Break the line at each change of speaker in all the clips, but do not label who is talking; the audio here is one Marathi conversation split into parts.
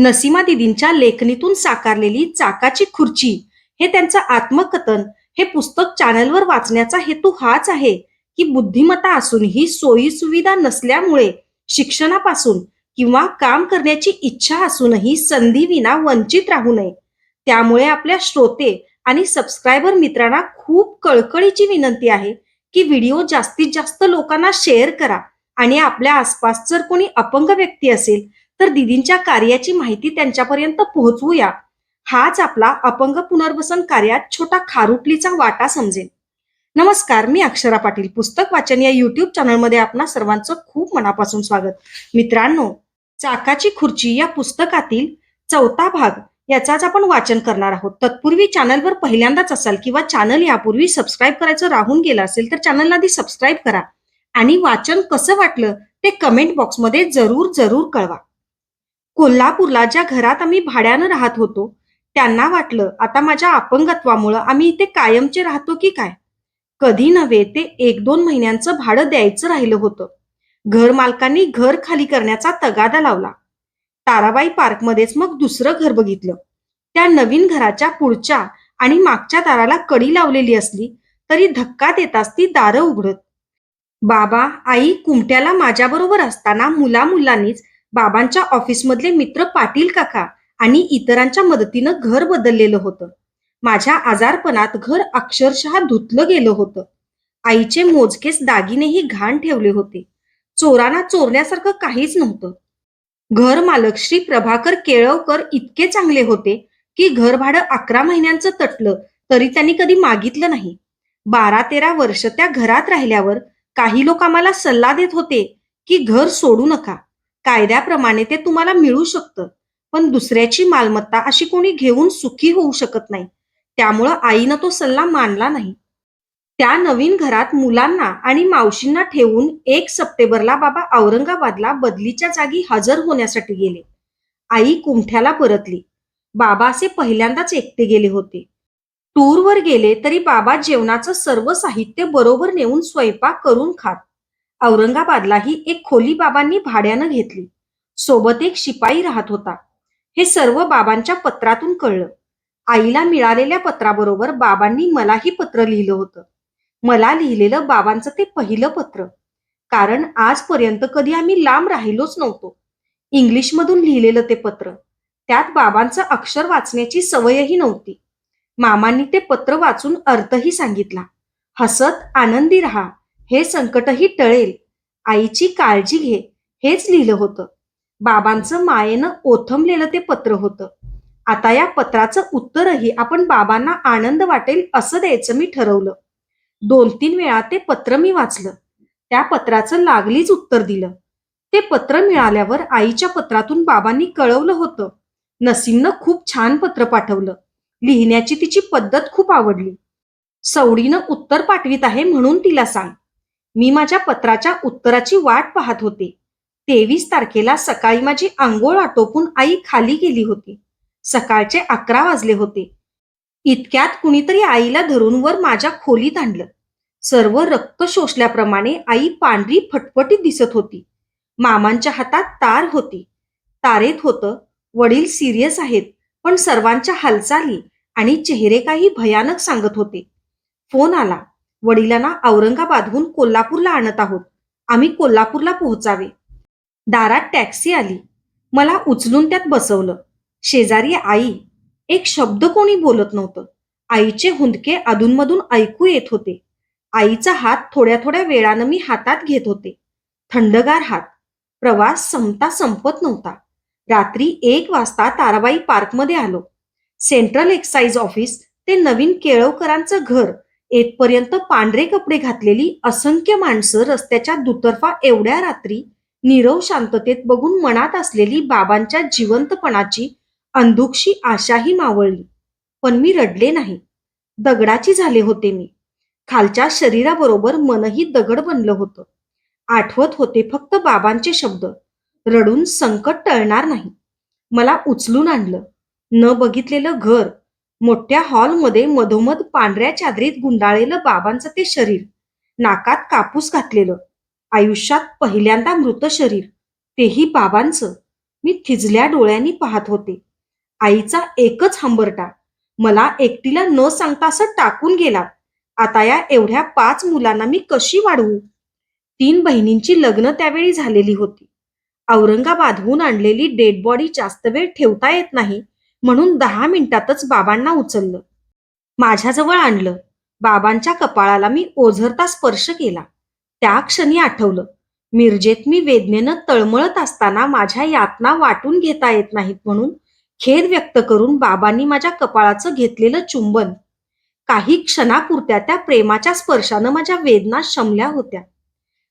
नसीमा दिदींच्या लेखणीतून साकारलेली चाकाची खुर्ची. हे त्यांचं आत्मकथन हे पुस्तक चॅनलवर वाचण्याचा हेतू हाच आहे की बुद्धिमत्ता असूनही सोयी सुविधा नसल्यामुळे शिक्षणापासून किंवा काम करण्याची इच्छा असूनही संधीविना वंचित राहू नये. त्यामुळे आपल्या श्रोते आणि सबस्क्रायबर मित्रांना खूप कळकळीची विनंती आहे की व्हिडिओ जास्तीत जास्त लोकांना शेअर करा आणि आपल्या आसपास जर कोणी अपंग व्यक्ती असेल तर दिदींच्या कार्याची माहिती त्यांच्यापर्यंत पोहोचवूया. हाच आपला अपंग पुनर्वसन कार्यात छोटा खारुपलीचा वाटा समजेल नमस्कार मी अक्षरा पाटील. पुस्तक वाचन या युट्यूब चॅनलमध्ये आपणा सर्वांचं खूप मनापासून स्वागत. मित्रांनो चाकाची खुर्ची या पुस्तकातील चौथा भाग याचाच आपण वाचन करणार आहोत. तत्पूर्वी चॅनलवर पहिल्यांदाच असाल किंवा चॅनल यापूर्वी सबस्क्राईब करायचं राहून गेलं असेल तर चॅनलला आधी सबस्क्राईब करा. आणि वाचन कसं वाटलं ते कमेंट बॉक्समध्ये जरूर जरूर कळवा. कोल्हापूरला ज्या घरात आम्ही भाड्यानं राहत होतो त्यांना वाटलं आता माझ्या अपंगत्वामुळं आम्ही इथे कायमचे राहतो की काय? कधी नव्हे ते एक दोन महिन्यांचं भाडं द्यायचं राहिलं होतं. घर मालकांनी घर खाली करण्याचा तगादा लावला. ताराबाई पार्कमध्येच मग दुसरं घर बघितलं. त्या नवीन घराच्या पुढच्या आणि मागच्या दाराला कडी लावलेली असली तरी धक्का देताच ती दारं उघडत. बाबा आई कुमट्याला माझ्याबरोबर असताना मुला मुलांनीच बाबांच्या ऑफिसमधले मित्र पाटील काका आणि इतरांच्या मदतीनं घर बदललेलं होतं. माझ्या आजारपणात घर अक्षरशः धुतलं गेलं होतं. आईचे मोजकेच दागिनेही घाण ठेवले होते. चोरांना चोरण्यासारखं काहीच नव्हतं. घर मालक श्री प्रभाकर केळवकर इतके चांगले होते की घर भाडं अकरा महिन्यांचं तटलं तरी त्यांनी कधी मागितलं नाही. बारा तेरा वर्ष त्या घरात राहिल्यावर काही लोक आम्हाला सल्ला देत होते की घर सोडू नका. कायद्याप्रमाणे ते तुम्हाला मिळू शकतं. पण दुसऱ्याची मालमत्ता अशी कोणी घेऊन सुखी होऊ शकत नाही. त्यामुळं आईनं तो सल्ला मानला नाही. त्या नवीन घरात मुलांना आणि मावशींना ठेवून एक सप्टेंबरला बाबा औरंगाबादला बदलीच्या जागी हजर होण्यासाठी गेले. आई कुमठ्याला परतली. बाबा असे पहिल्यांदाच एकटे गेले होते. टूरवर गेले तरी बाबा जेवणाचं सर्व साहित्य बरोबर नेऊन स्वयंपाक करून खात. औरंगाबादलाही एक खोली बाबांनी भाड्यानं घेतली. सोबत एक शिपाई राहत होता. हे सर्व बाबांच्या पत्रातून कळलं. आईला मिळालेल्या पत्राबरोबर बाबांनी मलाही पत्र लिहिलं होतं. मला लिहिलेलं बाबांचं ते पहिलं पत्र. कारण आजपर्यंत कधी आम्ही लांब राहिलोच नव्हतो. इंग्लिशमधून लिहिलेलं ते पत्र. त्यात बाबांचं अक्षर वाचण्याची सवयही नव्हती. मामांनी ते पत्र वाचून अर्थही सांगितला. हसत आनंदी राहा. हे संकटही टळेल. आईची काळजी घे हेच लिहिलं होतं. बाबांचं मायेनं ओथंबलेलं ते पत्र होतं. आता या पत्राचं उत्तरही आपण बाबांना आनंद वाटेल असं द्यायचं मी ठरवलं. दोन तीन वेळा ते पत्र मी वाचलं. त्या पत्राचं लागलीच उत्तर दिलं. ते पत्र मिळाल्यावर आईच्या पत्रातून बाबांनी कळवलं होतं. नसीमनं खूप छान पत्र पाठवलं. लिहिण्याची तिची पद्धत खूप आवडली. सवडीनं उत्तर पाठवित आहे म्हणून तिला सांग. मी माझ्या पत्राच्या उत्तराची वाट पाहत होते. तेवीस तारखेला सकाळी माझी आंघोळ आटोपून आई खाली गेली होती. सकाळचे अकरा वाजले होते. इतक्यात कुणीतरी आईला धरून वर माझ्या खोलीत आणलं. सर्व रक्त शोषल्याप्रमाणे आई पांढरी फटफटीत दिसत होती. मामांच्या हातात तार होती. तारेत होतं वडील सिरियस आहेत पण सर्वांच्या हालचाली आणि चेहरे काही भयानक सांगत होते. फोन आला. वडिलांना औरंगाबादहून कोल्हापूरला आणत आहोत. आम्ही कोल्हापूरला पोहोचावे. दारात टॅक्सी आली. मला उचलून त्यात बसवलं. शेजारी आई. एक शब्द कोणी बोलत नव्हतं. आईचे हुंदके अधूनमधून ऐकू येत होते. आईचा हात थोड्या थोड्या वेळानं मी हातात घेत होते. थंडगार हात. प्रवास संपता संपत नव्हता. रात्री एक वाजता ताराबाई पार्कमध्ये आलो. सेंट्रल एक्साइज ऑफिस ते नवीन केळवकरांचं घर येतपर्यंत पांढरे कपडे घातलेली असंख्य माणसं रस्त्याच्या दुतर्फा एवढ्या रात्री नीरव शांततेत बघून मनात असलेली बाबांच्या जिवंतपणाची अंधुकशी आशाही मावळली. पण मी रडले नाही. दगडाची झाले होते मी. खालच्या शरीराबरोबर मनही दगड बनलं होतं. आठवत होते फक्त बाबांचे शब्द. रडून संकट टळणार नाही. मला उचलून आणलं. न बघितलेलं घर मोठ्या हॉलमध्ये मधोमध पांढऱ्या चादरीत गुंडाळलेलं बाबांचं ते शरीर. नाकात कापूस घातलेलं. आयुष्यात पहिल्यांदा मृत शरीर. तेही बाबांचं. मी थिजल्या डोळ्यांनी पाहत होते. आईचा एकच हंबरटा. मला एकटीला न सांगता असं टाकून गेला. आता या एवढ्या पाच मुलांना मी कशी वाढवू? तीन बहिणींची लग्न त्यावेळी झालेली होती. औरंगाबादहून आणलेली डेड बॉडी जास्त वेळ ठेवता येत नाही म्हणून दहा मिनिटातच बाबांना उचललं. माझ्याजवळ आणलं. बाबांच्या कपाळाला मी ओझरता स्पर्श केला. त्या क्षणी आठवलं. मिरजेत मी वेदनेनं तळमळत असताना माझ्या यातना वाटून घेता येत नाहीत म्हणून खेद व्यक्त करून बाबांनी माझ्या कपाळाचं घेतलेलं चुंबन. काही क्षणापुरत्या त्या प्रेमाच्या स्पर्शानं माझ्या वेदना शमल्या होत्या.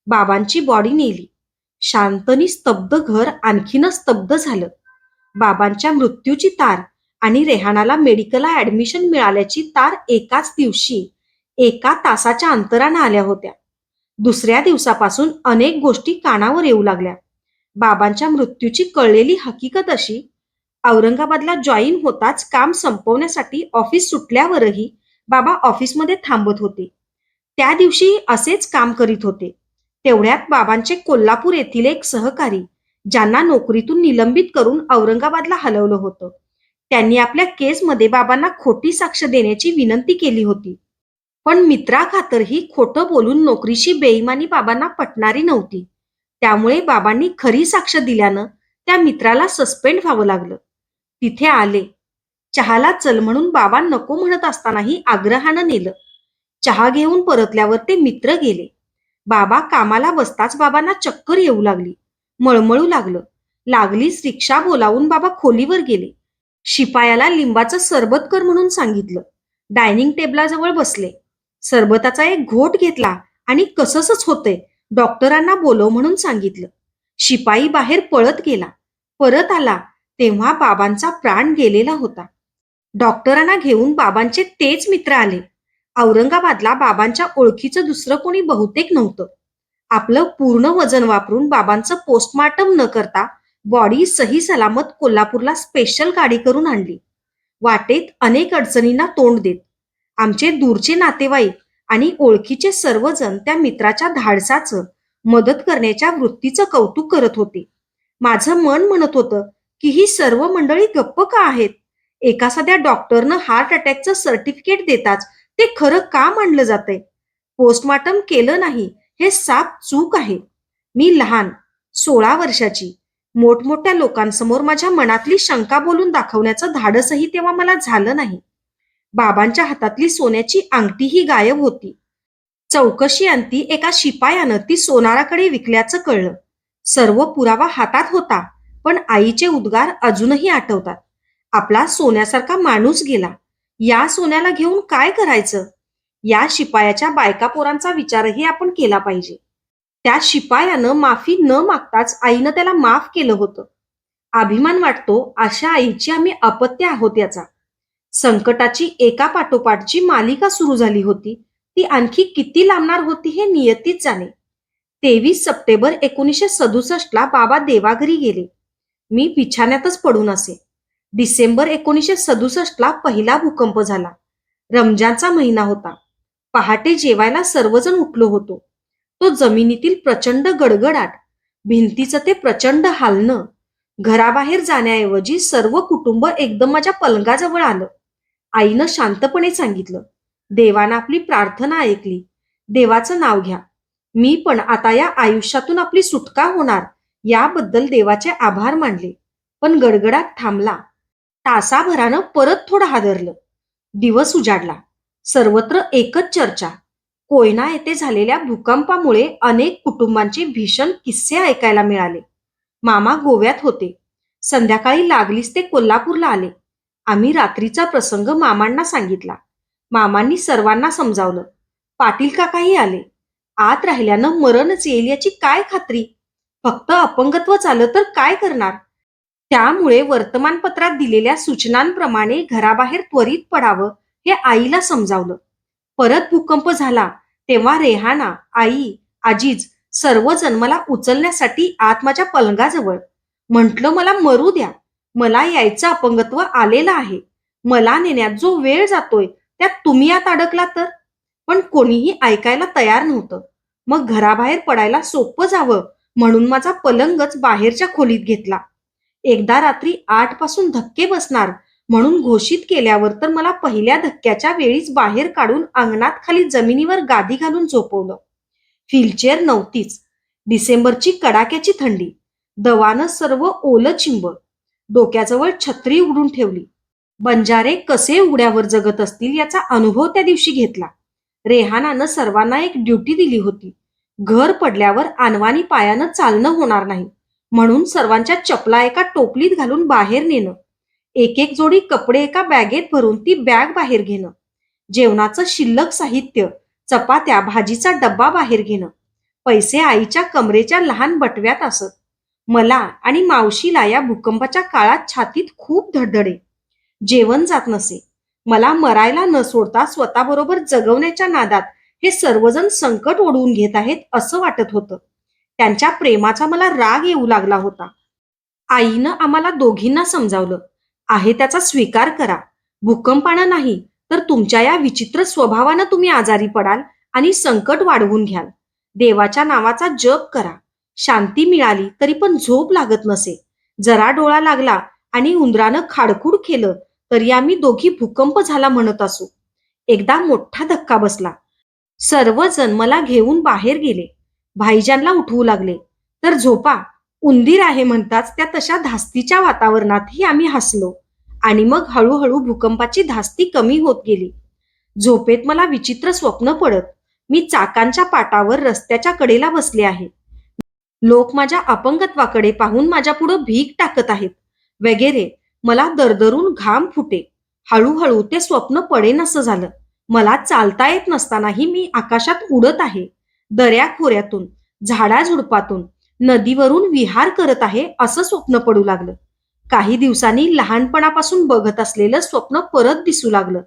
बाबांची बॉडी नेली. शांतनी स्तब्ध घर आणखीनच स्तब्ध झालं. बाबांच्या मृत्यूची तार आणि रेहानाला मेडिकलला ऍडमिशन मिळाल्याची तार एकाच दिवशी एका तासाच्या अंतरानं आल्या होत्या. दुसऱ्या दिवसापासून अनेक गोष्टी कानावर येऊ लागल्या. बाबांच्या मृत्यूची कळलेली हकीकत अशी औरंगाबादला जॉईन होताच काम संपवण्यासाठी ऑफिस सुटल्यावरही बाबा ऑफिसमध्ये थांबत होते. त्या दिवशी असेच काम करीत होते. तेवढ्यात बाबांचे कोल्हापूर येथील एक सहकारी ज्यांना नोकरीतून निलंबित करून औरंगाबादला हलवलं होतं. त्यांनी आपल्या केसमध्ये बाबांना खोटी साक्ष देण्याची विनंती केली होती. पण मित्राखातर ही खोटं बोलून नोकरीची बेईमानी बाबांना पटणारी नव्हती. त्यामुळे बाबांनी खरी साक्ष दिल्यानं त्या मित्राला सस्पेंड व्हावं लागलं. तिथे आले. चहाला चल म्हणून बाबा नको म्हणत असतानाही आग्रहानं नेलं. चहा घेऊन परतल्यावर ते मित्र गेले. बाबा कामाला बसताच बाबांना चक्कर येऊ लागली. मळमळू लागलं. लागलीच रिक्षा बोलावून बाबा खोलीवर गेले. शिपायाला लिंबाचं सरबत कर म्हणून सांगितलं. डायनिंग टेबलाजवळ बसले. सरबताचा एक घोट घेतला आणि कसंच होतंय डॉक्टरांना बोलव म्हणून सांगितलं. शिपाई बाहेर पळत गेला. परत आला तेव्हा बाबांचा प्राण गेलेला होता. डॉक्टरांना घेऊन बाबांचे तेच मित्र आले. औरंगाबादला बाबांच्या ओळखीचं दुसरं कोणी बहुतेक नव्हतं. आपलं पूर्ण वजन वापरून बाबांचं पोस्टमार्टम न करता बॉडी सही सलामत कोल्हापूरला स्पेशल गाडी करून आणली. वाटेत अनेक अडचणींना तोंड देत. आमचे दूरचे नातेवाईक आणि ओळखीचे सर्वजण त्या मित्राच्या धाडसाचं मदत करण्याच्या वृत्तीचं कौतुक करत होते. माझं मन म्हणत होतं की ही सर्व मंडळी गप्प का आहेत? एका साध्या डॉक्टरनं हार्ट अटॅकचं सर्टिफिकेट देताच ते खरं का मानलं जातंय? पोस्टमार्टम केलं नाही हे साप चूक आहे. मी लहान सोळा वर्षाची मोठमोठ्या लोकांसमोर माझ्या मनातली शंका बोलून दाखवण्याचं धाडसही तेव्हा मला झालं नाही. बाबांच्या हातातली सोन्याची अंगठीही गायब होती. चौकशी अंती एका शिपायानं ती सोनाराकडे विकल्याचं कळलं. सर्व पुरावा हातात होता पण आईचे उद्गार अजूनही आठवतात. आपला सोन्यासारखा माणूस गेला. या सोन्याला घेऊन काय करायचं? या शिपायाच्या बायका पोरांचा विचारही आपण केला पाहिजे. त्या शिपायानं माफी न मागताच आईनं त्याला माफ केलं होतं. अभिमान वाटतो अशा आईची आम्ही अपत्य आहोत याचा. संकटाची एका पाठोपाठची मालिका सुरू झाली होती. ती आणखी किती लांबणार होती हे नियतीच जाणे. तेवीस सप्टेंबर एकोणीसशे सदुसष्ट ला बाबा देवाघरी गेले. मी बिछाण्यातच पडून असे. डिसेंबर एकोणीसशे सदुसष्ट ला पहिला भूकंप झाला. रमजानचा महिना होता. पहाटे जेवायला सर्वजण उठलो होतो. तो जमिनीतील प्रचंड गडगडाट भिंतीचं ते प्रचंड हालणं घराबाहेर जाण्याऐवजी सर्व कुटुंब एकदम माझ्या पलंगाजवळ आलं. आईनं शांतपणे सांगितलं देवानं आपली प्रार्थना ऐकली. देवाचं नाव घ्या. मी पण आता या आयुष्यातून आपली सुटका होणार याबद्दल देवाचे आभार मानले. पण गडगडाट थांबला. तासाभरानं परत थोडं हादरलं. दिवस उजाडला. सर्वत्र एकच चर्चा. कोयना येथे झालेल्या भूकंपामुळे अनेक कुटुंबांचे भीषण किस्से ऐकायला मिळाले. मामा गोव्यात होते. संध्याकाळी लागलीच ते कोल्हापूरला आले. आम्ही रात्रीचा प्रसंग मामांना सांगितला. मामांनी सर्वांना समजावलं. पाटील काकाही आले. आत राहिल्यानं मरणच येईल याची काय खात्री? फक्त अपंगत्व आलं तर काय करणार? त्यामुळे वर्तमानपत्रात दिलेल्या सूचनांप्रमाणे घराबाहेर त्वरित पडावं. हे आईला समजावलं. परत भूकंप झाला तेव्हा रेहाना आई आजीज सर्वजण मला उचलण्यासाठी आत माझ्या पलंगाजवळ. म्हटलं मला मरू द्या. मला यायचं अपंगत्व आलेलं आहे. मला नेण्यात जो वेळ जातोय त्यात तुम्ही आत अडकला तर? पण कोणीही ऐकायला तयार नव्हतं. मग घराबाहेर पडायला सोपं जावं म्हणून माझा पलंगच बाहेरच्या खोलीत घेतला. एकदा रात्री आठपासून धक्के बसणार म्हणून घोषित केल्यावर तर मला पहिल्या धक्क्याच्या वेळीच बाहेर काढून अंगणात खाली जमिनीवर गादी घालून झोपवलं. व्हीलचेअर नव्हतीच. डिसेंबरची कडाक्याची थंडी. दवानं सर्व ओलं चिंब. डोक्याजवळ छत्री उघडून ठेवली. बंजारे कसे उघड्यावर जगत असतील याचा अनुभव त्या दिवशी घेतला. रेहानानं सर्वांना एक ड्युटी दिली होती. घर पडल्यावर आणवानी पायानं चालणं होणार नाही. म्हणून सर्वांच्या चपला एका टोपलीत घालून बाहेर नेणं. एक एक जोडी कपडे एका बॅगेत भरून ती बॅग बाहेर घेणं. जेवणाचं शिल्लक साहित्य चपात्या भाजीचा डब्बा बाहेर घेणं. पैसे आईच्या कमरेच्या लहान बटव्यात असत. मला आणि मावशीला या भूकंपाच्या काळात छातीत खूप धडधडे. जेवण जात नसे. मला मरायला न सोडता स्वतःबरोबर जगवण्याच्या नादात हे सर्वजण संकट ओढवून घेत आहेत असं वाटत होतं. त्यांच्या प्रेमाचा मला राग येऊ लागला होता. आईनं आम्हाला दोघींना समजावलं. आहे त्याचा स्वीकार करा. भूकंपानं नाही तर तुमच्या या विचित्र स्वभावानं तुम्ही आजारी पडाल आणि संकट वाढवून घ्याल. देवाच्या नावाचा जप करा. शांती मिळाली तरी पण झोप लागत नसे. जरा डोळा लागला आणि उंदरानं खाडखूड केलं तरी आम्ही दोघी भूकंप झाला म्हणत असू. एकदा मोठा धक्का बसला. सर्वजण मला घेऊन बाहेर गेले. भाईजानला उठवू लागले. तर झोपा उंदीर आहे म्हणताच त्या तशा धास्तीच्या वातावरणातही आम्ही हसलो. आणि मग हळूहळू भूकंपाची धास्ती कमी होत गेली. झोपेत मला विचित्र स्वप्न पडत मी चाकांच्या पाटावर रस्त्याच्या कडेला बसले आहे. लोक माझ्या अपंगत्वाकडे पाहून माझ्या पुढं भीक टाकत आहेत. वगैरे मला दरदरून घाम फुटे. हळूहळू ते स्वप्न पडेनसं झालं. मला चालता येत नसतानाही मी आकाशात उडत आहे. दऱ्या खोऱ्यातून झाडाझुडपातून नदीवरून विहार करत आहे असं स्वप्न पडू लागलं. काही दिवसांनी लहानपणापासून बघत असलेलं स्वप्न परत दिसू लागलं.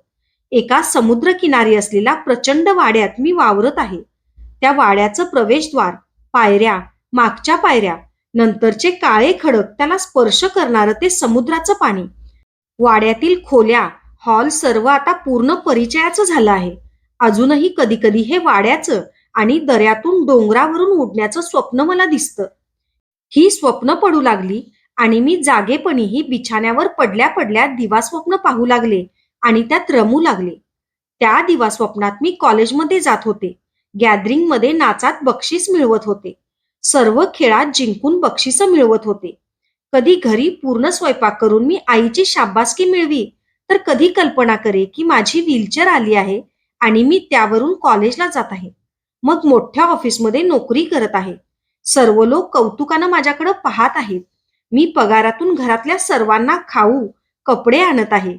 एका समुद्रकिनारी असलेल्या प्रचंड वाड्यात मी वावरत आहे. त्या वाड्याचं प्रवेशद्वार पायऱ्या मागच्या पायऱ्या नंतरचे काळे खडक त्याला स्पर्श करणारं ते समुद्राचं पाणी. वाड्यातील खोल्या हॉल सर्व आता पूर्ण परिचयाचं झालं आहे. अजूनही कधी कधी हे वाड्याचं आणि दऱ्यातून डोंगरावरून उडण्याचं स्वप्न मला दिसतं. ही स्वप्न पडू लागली आणि मी जागेपणीही बिछाण्यावर पडल्या पडल्या दिवास्वप्न पाहू लागले आणि त्यात रमू लागले. त्या दिवास्वप्नात मी कॉलेजमध्ये जात होते. गॅदरिंगमध्ये नाचात बक्षीस मिळवत होते. सर्व खेळात जिंकून बक्षिसं मिळवत होते. कधी घरी पूर्ण स्वयंपाक करून मी आईची शाबासकी मिळवी तर कधी कल्पना करे की माझी व्हीलचेअर आली आहे आणि मी त्यावरून कॉलेजला जात आहे. मग मोठ्या ऑफिसमध्ये नोकरी करत आहे. सर्व लोक कौतुकानं माझ्याकडे पाहत आहेत. मी पगारातून घरातल्या सर्वांना खाऊ कपडे आणत आहे.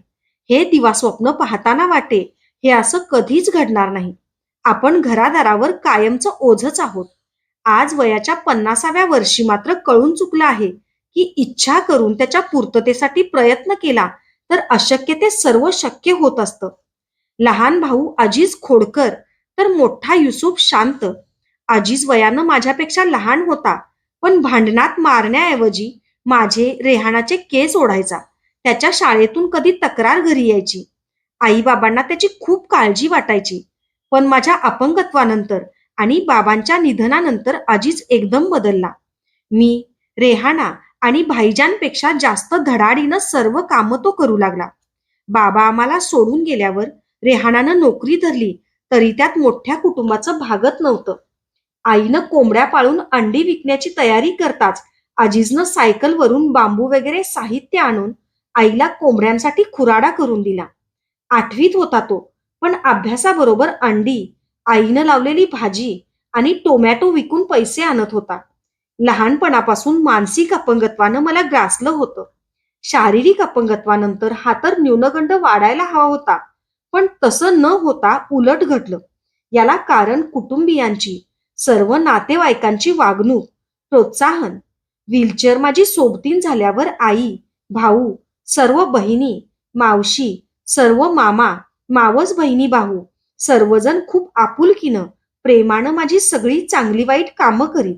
हे दिवा स्वप्न पाहताना वाटे हे असं कधीच घडणार नाही. आपण घरादारावर कायमचं ओझच आहोत. आज वयाच्या पन्नासाव्या वर्षी मात्र कळून चुकलं आहे की इच्छा करून त्याच्या पूर्ततेसाठी प्रयत्न केला तर अशक्य ते सर्व शक्य होत असतं. लहान भाऊ अजीज खोडकर तर मोठा युसुफ शांत. आजीज वयानं माझ्यापेक्षा लहान होता पण भांडणात मारण्याऐवजी माझे रेहानाचे केस ओढायचा. त्याच्या शाळेतून कधी तक्रार घरी यायची. आईबाबांना त्याची खूप काळजी वाटायची. पण माझ्या अपंगत्वानंतर आणि बाबांच्या निधनानंतर आजीच एकदम बदलला. मी रेहाना आणि भाईजानपेक्षा जास्त धडाडीनं सर्व कामं तो करू लागला. बाबा आम्हाला सोडून गेल्यावर रेहानानं नोकरी धरली तरी त्यात मोठ्या कुटुंबाचं भागत नव्हतं. आईनं कोंबड्या पाळून अंडी विकण्याची तयारी करताच आजीजनं सायकलवरून बांबू वगैरे साहित्य आणून आईला कोंबड्यांसाठी खुराडा करून दिला. आठवीत होता तो पण अभ्यासाबरोबर अंडी आईनं लावलेली भाजी आणि टोमॅटो विकून पैसे आणत होता. लहानपणापासून मानसिक अपंगत्वानं मला ग्रासलं होतं. शारीरिक अपंगत्वानंतर हा तर न्यूनगंड वाढायला हवा होता. पण तसं न होता उलट घडलं. याला कारण कुटुंबियांची सर्व नातेवाईकांची वागणूक प्रोत्साहन व्हीलचेअर माझी सोबतीन झाल्यावर आई भाऊ सर्व बहिणी मावशी सर्व मामा मावस बहिणी भाऊ सर्वजण खूप आपुलकीनं प्रेमानं माझी सगळी चांगली वाईट कामं करीत.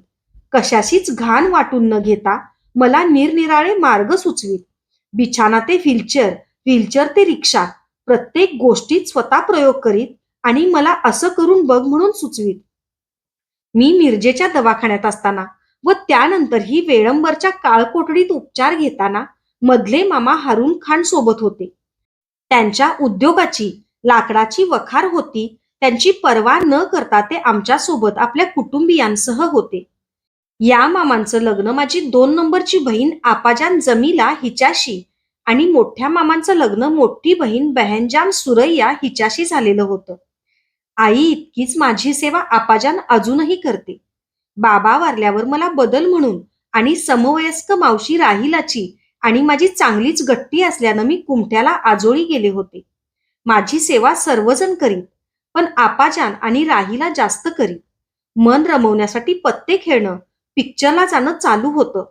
कशाशीच घाण वाटून न घेता मला निरनिराळे मार्ग सुचवीत. बिछाना ते व्हीलचेअर व्हीलचेअर ते रिक्षा प्रत्येक गोष्टीत स्वतः प्रयोग करीत आणि मला असं करून बघ म्हणून सुचवीत. मी मिरजेच्या दवाखान्यात असताना व त्यानंतरही वेळंबरच्या काळकोठडीत उपचार घेताना मधले मामा हारून खान सोबत होते. त्यांच्या उद्योगाची लाकडाची वखार होती त्यांची पर्वा न करता ते आमच्यासोबत आपल्या कुटुंबियांसह होते. या मामांचं लग्न माझी दोन नंबरची बहीण आपाजान जमीला हिच्याशी आणि मोठ्या मामांचं लग्न मोठी बहीण बहनजान सुरैया हिच्याशी झालेलं होतं. आई इतकीच माझी सेवा आपाजान अजूनही करते. बाबा वारल्यावर मला बदल म्हणून आणि समवयस्क मावशी राहिलाची आणि माझी चांगलीच गट्टी असल्यानं मी कुमठ्याला आजोळी गेले होते. माझी सेवा सर्वजण करीत पण आपाजान आणि राहीला जास्त करीत. मन रमवण्यासाठी पत्ते खेळणं पिक्चरला जाणं चालू होतं.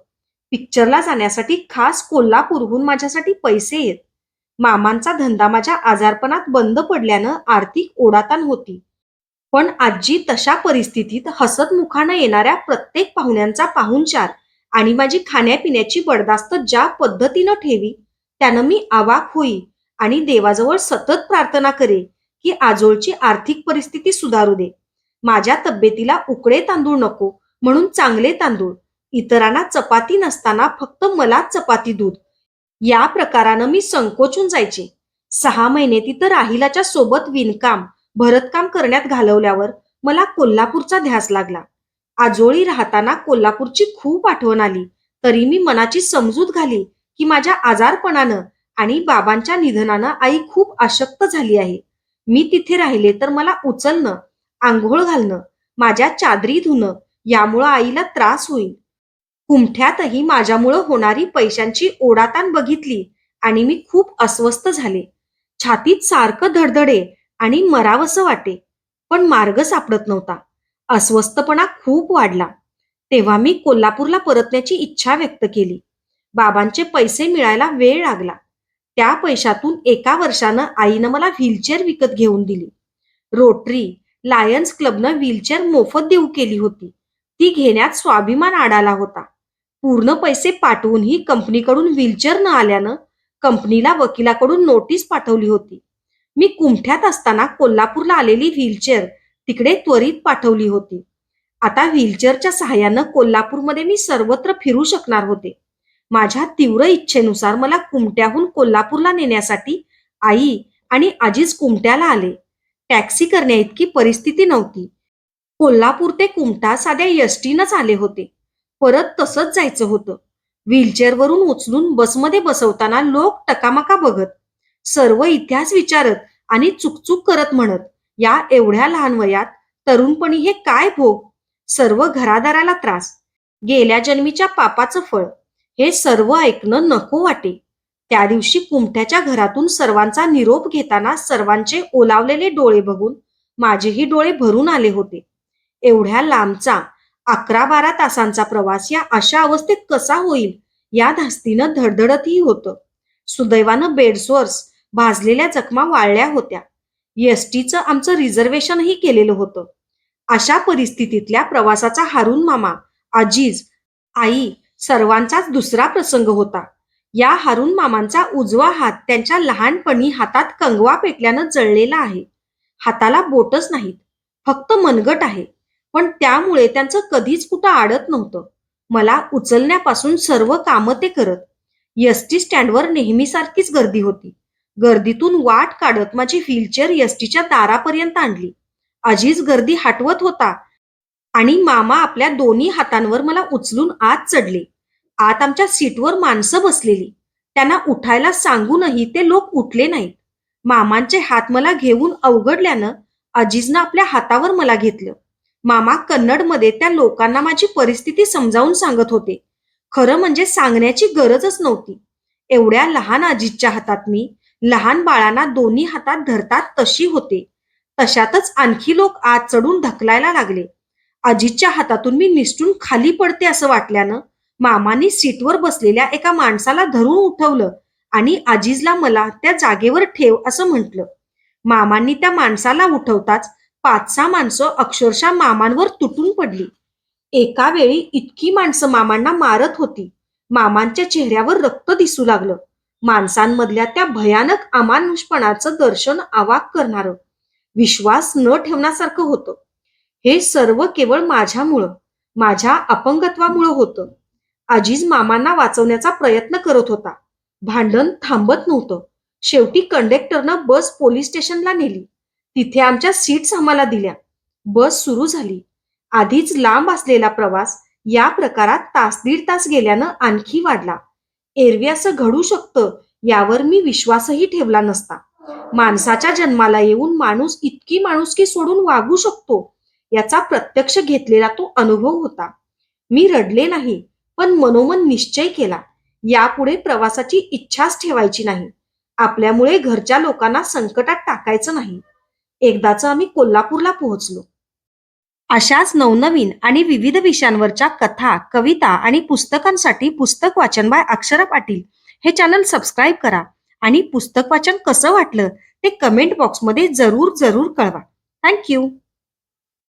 पिक्चरला जाण्यासाठी खास कोल्हापूरहून माझ्यासाठी पैसे येत. मामांचा धंदा माझ्या आजारपणात बंद पडल्यानं आर्थिक ओढाताण होती. पण आजी तशा परिस्थितीत हसत मुखानं येणाऱ्या प्रत्येक पाहुण्यांचा पाहुणचार आणि माझी खाण्यापिण्याची बडदास्त ज्या पद्धतीनं ठेवी त्यानं मी आवाक होई आणि देवाजवळ सतत प्रार्थना करे की आजोळची आर्थिक परिस्थिती सुधारू दे. माझ्या तब्येतीला उकडे तांदूळ नको म्हणून चांगले तांदूळ इतरांना चपाती नसताना फक्त मलाच चपाती दूध. या प्रकारानं मी संकोचून जायचे. सहा महिने तिथं राहिलाच्या सोबत विणकाम भरतकाम करण्यात घालवल्यावर मला कोल्हापूरचा ध्यास लागला. आजोळी राहताना कोल्हापूरची खूप आठवण आली. तरी मी मनाची समजूत घाली की माझ्या आजारपणानं आणि बाबांच्या निधनानं आई खूप अशक्त झाली आहे. मी तिथे राहिले तर मला उचलणं आंघोळ घालणं माझ्या चादरी धुणं यामुळं आईला त्रास होईल. कुमठ्यातही माझ्यामुळं होणारी पैशांची ओढाताण बघितली आणि मी खूप अस्वस्थ झाले. छातीत सारखं धडधडे आणि मरावसं वाटे पण मार्ग सापडत नव्हता. अस्वस्थपणा खूप वाढला. तेव्हा मी कोल्हापूरला परतण्याची इच्छा व्यक्त केली. बाबांचे पैसे मिळायला वेळ लागला. त्या पैशातून एका वर्षानं आईनं मला व्हीलचेअर विकत घेऊन दिली. रोटरी लायन्स क्लबनं व्हीलचेअर मोफत देऊ केली होती. ती घेण्यात स्वाभिमान आडाला होता. पूर्ण पैसे पाठवूनही कंपनीकडून व्हीलचेअर न आल्यानं कंपनीला वकिलाकडून नोटीस पाठवली होती. मी कुमठ्यात असताना कोल्हापूरला आलेली व्हीलचेअर तिकडे त्वरित पाठवली होती. आता व्हीलचेअरच्या सहाय्यानं कोल्हापूरमध्ये मी सर्वत्र फिरू शकणार होते. माझ्या तीव्र इच्छेनुसार मला कुमट्याहून कोल्हापूरला नेण्यासाठी आई आणि आजीच कुमट्याला आले. टॅक्सी करण्याइतकी परिस्थिती नव्हती. कोल्हापूर ते कुमटा साध्या यष्टीनच आले होते. परत तसंच जायचं होतं. व्हीलचेअरवरून उचलून बसमध्ये बसवताना लोक टकामका बघत सर्व इतिहास विचारत आणि चुकचुक करत म्हणत या एवढ्या लहान वयात तरुणपणी हे काय भोग? सर्व घरादाराला त्रास. गेल्या जन्मीच्या पापाचं फळ. हे सर्व ऐकणं नको वाटे. त्या दिवशी कुमठ्याच्या घरातून सर्वांचा निरोप घेताना सर्वांचे ओलावलेले डोळे बघून माझेही डोळे भरून आले होते. एवढ्या लांबचा अकरा बारा तासांचा प्रवास या अशा अवस्थेत कसा होईल? या धास्तीनं धडधडतही होतं. सुदैवानं बेडसोर्स भाजलेल्या जखमा वाळल्या होत्या. एसटीचं आमचं रिझर्वेशनही केलेलं होतं. अशा परिस्थितीतल्या प्रवासाचा हारून मामा अजीज आई सर्वांचाच दुसरा प्रसंग होता. या हारून मामांचा उजवा हात त्यांच्या लहानपणी हातात कंगवा पेटल्यानं जळलेला आहे. हाताला बोटच नाहीत. फक्त मनगट आहे. पण त्यामुळे त्यांचं कधीच कुठं आडत नव्हतं. मला उचलण्यापासून सर्व कामं ते करत. एसटी स्टँडवर नेहमीसारखीच गर्दी होती. गर्दीतून वाट काढत माझी व्हीलचेअर एसटीच्या दारापर्यंत आणली. आजीच गर्दी हटवत होता आणि मामा आपल्या दोन्ही हातांवर मला उचलून आत चढले. आत आमच्या सीटवर माणसं बसलेली. त्यांना उठायला सांगूनही ते लोक उठले नाहीत. मामांचे हात मला घेऊन अवघडल्यानं अजीजनं आपल्या हातावर मला घेतलं. मामा कन्नडमध्ये त्या लोकांना माझी परिस्थिती समजावून सांगत होते. खरं म्हणजे सांगण्याची गरजच नव्हती. एवढ्या लहान आजीच्या हातात मी लहान बाळांना दोन्ही हातात धरतात तशी होते. तशातच आणखी लोक आत चढून ढकलायला लागले. आजीच्या हातातून मी निसटून खाली पडते असं वाटल्यानं मामानी सीटवर बसलेल्या एका माणसाला धरून उठवलं आणि आजीजला मला त्या जागेवर ठेव असं म्हटलं. मामांनी त्या माणसाला उठवताच पाच सहा माणसं अक्षरशः मामांवर तुटून पडली. एका वेळी इतकी माणसं मामांना मारत होती. मामांच्या चेहऱ्यावर रक्त दिसू लागलं. माणसांमधल्या त्या भयानक अमानुषपणाचं दर्शन अवाक करणार. विश्वास न ठेवण्यासारखं होतं. हे सर्व केवळ माझ्यामुळं माझ्या अपंगत्वामुळं होतं. आजीज मामांना वाचवण्याचा प्रयत्न करत होता. भांडण थांबत नव्हतं. शेवटी कंडक्टरनं बस पोलीस स्टेशनला नेली. तिथे आमच्या सीट्स आम्हाला दिल्या. बस सुरू झाली. आधीच लांब असलेला प्रवास या प्रकारात तास दीड तास गेल्यानं आणखी वाढला. एरवी असं घडू शकतं यावर मी विश्वासही ठेवला नसता. माणसाच्या जन्माला येऊन माणूस इतकी माणुसकी सोडून वागू शकतो याचा प्रत्यक्ष घेतलेला तो अनुभव होता. मी रडले नाही पण मनोमन निश्चय केला. यापुढे प्रवासाची इच्छाच ठेवायची नाही. आपल्यामुळे घरच्या लोकांना संकटात टाकायचं नाही. एकदाच आम्ही कोल्हापूरला पोहोचलो. अशाच नवनवीन आणि विविध विषयांवरच्या कथा कविता आणि पुस्तकांसाठी पुस्तक वाचन बाय अक्षरा पाटील हे चॅनल सबस्क्राईब करा आणि पुस्तक वाचन कसं वाटलं ते कमेंट बॉक्समध्ये जरूर जरूर कळवा. थँक्यू